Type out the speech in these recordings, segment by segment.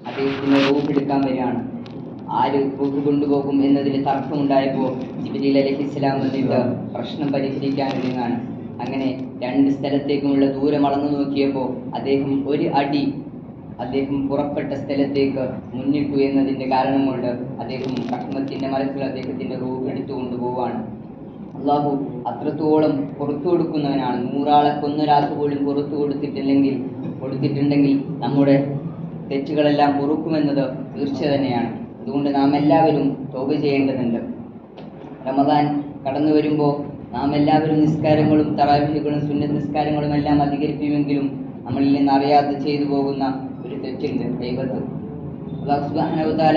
അദ്ദേഹത്തിന് റൂഹ് എടുക്കാൻ വരികയാണ്. ആര് റൂഹ് കൊണ്ടുപോകും എന്നതിൽ തർക്കമുണ്ടായപ്പോൾ ജിബിലി അലഹി ഇസ്ലാം വന്നിട്ട് പ്രശ്നം പരിഹരിക്കാൻ ഒരുങ്ങാണ്. അങ്ങനെ രണ്ട് സ്ഥലത്തേക്കുമുള്ള ദൂരം അളന്നു നോക്കിയപ്പോൾ അദ്ദേഹം ഒരു അടി അദ്ദേഹം പുറപ്പെട്ട സ്ഥലത്തേക്ക് മുന്നിട്ടു എന്നതിന്റെ കാരണം കൊണ്ട് അദ്ദേഹം റഹ്മത്തിന്റെ മരത്തിൽ അദ്ദേഹത്തിന്റെ റൂഹ് എടുത്തു കൊണ്ടുപോവാണ് അള്ളാഹു അത്രത്തോളം പുറത്തു കൊടുക്കുന്നവനാണ്. നൂറാളെ കൊന്നൊരാൾക്ക് പോലും പുറത്തു കൊടുത്തിട്ടില്ലെങ്കിൽ കൊടുത്തിട്ടുണ്ടെങ്കിൽ നമ്മുടെ തെറ്റുകളെല്ലാം പൊറുക്കുമെന്നത് തീർച്ച തന്നെയാണ് അതുകൊണ്ട് നാം എല്ലാവരും തോപ ചെയ്യേണ്ടതുണ്ട്. റമദാൻ കടന്നു വരുമ്പോൾ നാം എല്ലാവരും നിസ്കാരങ്ങളും തറാവിഹികളും സുന്നത്ത് നിസ്കാരങ്ങളും എല്ലാം അധികരിക്കുമെങ്കിലും നമ്മളിൽ നിന്ന് അറിയാതെ ചെയ്തു പോകുന്ന ഒരു തെറ്റുണ്ട് ദൈവത്ത്. അള്ളാഹു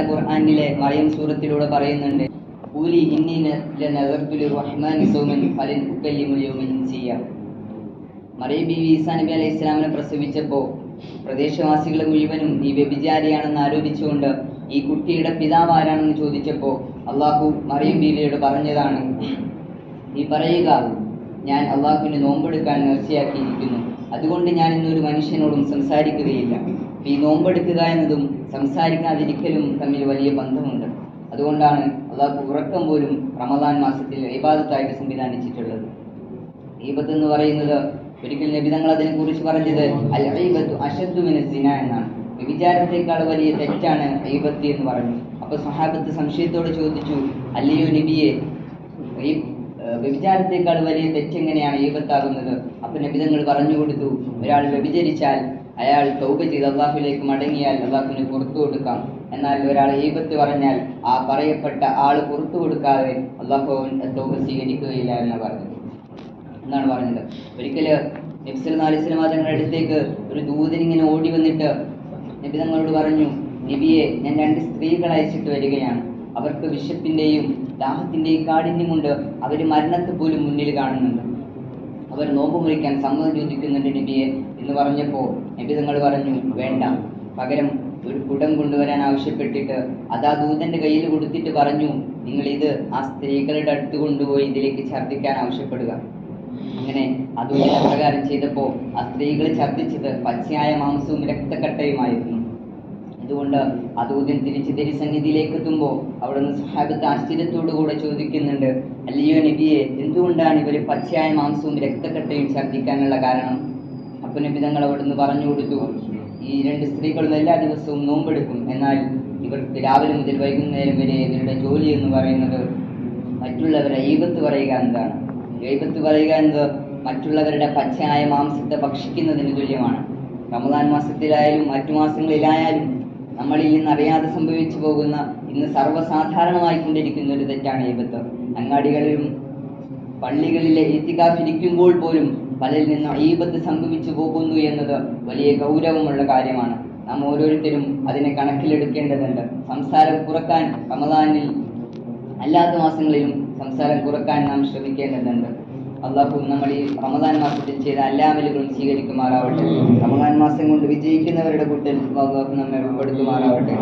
ഖുർആാനിലെ മറിയം സൂറത്തിലൂടെ പറയുന്നുണ്ട് കൂലി മറിയം ബീവി ഈസാ നബി അലൈഹി ഇസ്ലാമിനെ പ്രസവിച്ചപ്പോൾ പ്രദേശവാസികൾ മുഴുവനും നീ വ്യഭിചാരിയാണെന്ന് ആരോപിച്ചുകൊണ്ട് ഈ കുട്ടിയുടെ പിതാവ് ആരാണെന്ന് ചോദിച്ചപ്പോൾ അള്ളാഹു മറിയം ബീവിയോട് പറഞ്ഞതാണ് നീ പറയുക ഞാൻ അള്ളാഹുവിന് നോമ്പെടുക്കാൻ നേർച്ചയാക്കിയിരിക്കുന്നു. അതുകൊണ്ട് ഞാൻ ഇന്നൊരു മനുഷ്യനോടും സംസാരിക്കുകയില്ല. ഈ നോമ്പെടുക്കുക എന്നതും സംസാരിക്കാതിരിക്കലും തമ്മിൽ വലിയ ബന്ധമുണ്ട്. അതുകൊണ്ടാണ് അള്ളാഹു ഉറക്കം പോലും റമദാൻ മാസത്തിൽ ഇബാദത്തായിട്ട് സംവിധാനിച്ചിട്ടുള്ളത്. ഈബത്ത് എന്ന് പറയുന്നത് ഒരിക്കൽ നബി തങ്ങൾ അതിനെ കുറിച്ച് പറഞ്ഞത് അൽ ഈബത്തു അശദ്ദു മിന സിന എന്നാണ്. വിചാരത്തേക്കാൾ വലിയ തെറ്റാണ് ഹൈബത്ത് എന്ന് പറഞ്ഞു അപ്പൊ സഹാബത്ത് സംശയത്തോട് ചോദിച്ചു അല്ലയോ നബിയെ വ്യഭിചാരത്തെക്കാൾ വലിയ തെറ്റെങ്ങനെയാണ് ഈപത്താകുന്നത് അപ്പൊ നബിതങ്ങൾ പറഞ്ഞു കൊടുത്തു ഒരാൾ വ്യഭിചരിച്ചാൽ അയാൾ തൗബ ചെയ്ത് അള്ളാഹുലേക്ക് മടങ്ങിയാൽ അള്ളാഹുവിന് പുറത്തു കൊടുക്കാം. എന്നാൽ ഒരാൾ ഹൈബത്ത് പറഞ്ഞാൽ ആ പറയപ്പെട്ട ആൾ പുറത്തു കൊടുക്കാതെ അള്ളാഹു തൗബ സ്വീകരിക്കുകയില്ല എന്ന് പറഞ്ഞു എന്നാണ് പറയുന്നത്. ഒരിക്കൽ നബ്സൽ നാലിസ്ലം തങ്ങളുടെ അടുത്തേക്ക് ഒരു ദൂതൻ ഇങ്ങനെ ഓടി വന്നിട്ട് നബി തങ്ങളോട് പറഞ്ഞു നബിയെ ഞാൻ രണ്ട് സ്ത്രീകൾ അയച്ചിട്ട് വരികയാണ്. അവർക്ക് വിശപ്പിന്റെയും ദാഹത്തിന്റെയും കാഠിന്യം കൊണ്ട് അവർ മരണത്തെ പോലും മുന്നിൽ കാണുന്നുണ്ട്. അവർ നോമ്പ് മുറിക്കാൻ സമ്മതം ചോദിക്കുന്നുണ്ട് നബിയെ എന്ന് പറഞ്ഞപ്പോൾ നബി തങ്ങൾ പറഞ്ഞു വേണ്ട. പകരം ഒരു കുടം കൊണ്ടുവരാൻ ആവശ്യപ്പെട്ടിട്ട് അത് ആ ദൂതന്റെ കയ്യിൽ കൊടുത്തിട്ട് പറഞ്ഞു നിങ്ങൾ ഇത് ആ സ്ത്രീകളുടെ അടുത്ത് കൊണ്ടുപോയി ഇതിലേക്ക് ഛർദ്ദിക്കാൻ ആവശ്യപ്പെടുക. അങ്ങനെ അതുകൊണ്ട് അപ്രകാരം ചെയ്തപ്പോൾ ആ സ്ത്രീകൾ ഛർദ്ദിച്ചത് പച്ചയായ മാംസവും രക്തക്കട്ടയുമായിരുന്നു. അതുകൊണ്ട് അതൂതൻ തിരിച്ച് തിരുസന്നിധിയിലേക്ക് എത്തുമ്പോൾ അവിടുന്ന് സഹാബത്ത് ആശ്ചര്യത്തോടു കൂടെ ചോദിക്കുന്നുണ്ട് അല്ലയോ നബിയെ എന്തുകൊണ്ടാണ് ഇവർ പച്ചയായ മാംസവും രക്തക്കട്ടയും ഛർദ്ദിക്കാനുള്ള കാരണം? അപ്പൊ നബി തങ്ങൾ അവിടുന്ന് പറഞ്ഞു കൊടുത്തു ഈ രണ്ട് സ്ത്രീകളും എല്ലാ ദിവസവും നോമ്പെടുക്കും. എന്നാൽ ഇവർക്ക് രാവിലെ മുതൽ വൈകുന്നേരം വരെ ഇവരുടെ ജോലി എന്ന് പറയുന്നത് മറ്റുള്ളവരെ ഈപത്ത് പറയുക എന്നതാണ്. ഈപത്ത് പറയുക എന്നത് മറ്റുള്ളവരുടെ പച്ചയായ മാംസത്തെ ഭക്ഷിക്കുന്നതിന് തുല്യമാണ്. റമദാൻ മാസത്തിലായാലും മറ്റു മാസങ്ങളിലായാലും നമ്മളിൽ നിന്ന് അറിയാതെ സംഭവിച്ചു പോകുന്ന ഇന്ന് സർവസാധാരണമായി കൊണ്ടിരിക്കുന്ന ഒരു തെറ്റാണ് ഈപത്ത് അങ്ങാടികളിലും പള്ളികളിലെ ഇരിക്കുമ്പോൾ പോലും പലരിൽ നിന്ന് ഈപത്ത് സംഭവിച്ചു പോകുന്നു എന്നത് വലിയ ഗൗരവമുള്ള കാര്യമാണ്. നാം ഓരോരുത്തരും അതിനെ കണക്കിലെടുക്കേണ്ടതുണ്ട്. സംസാരം കുറയ്ക്കാൻ റമദാനിൽ അല്ലാത്ത മാസങ്ങളിലും സംസാരം കുറയ്ക്കാൻ നാം ശ്രമിക്കേണ്ടതുണ്ട്. അള്ളാഹു നമ്മൾ ഈ റമദാൻ മാസത്തിൽ ചെയ്ത എല്ലാ അമലുകളും സ്വീകരിക്കുമാറാവട്ടെ. റമദാൻ മാസം കൊണ്ട് വിജയിക്കുന്നവരുടെ കൂട്ടത്തിൽ നമ്മെ ഉൾപ്പെടുത്തുമാറാവട്ടെ.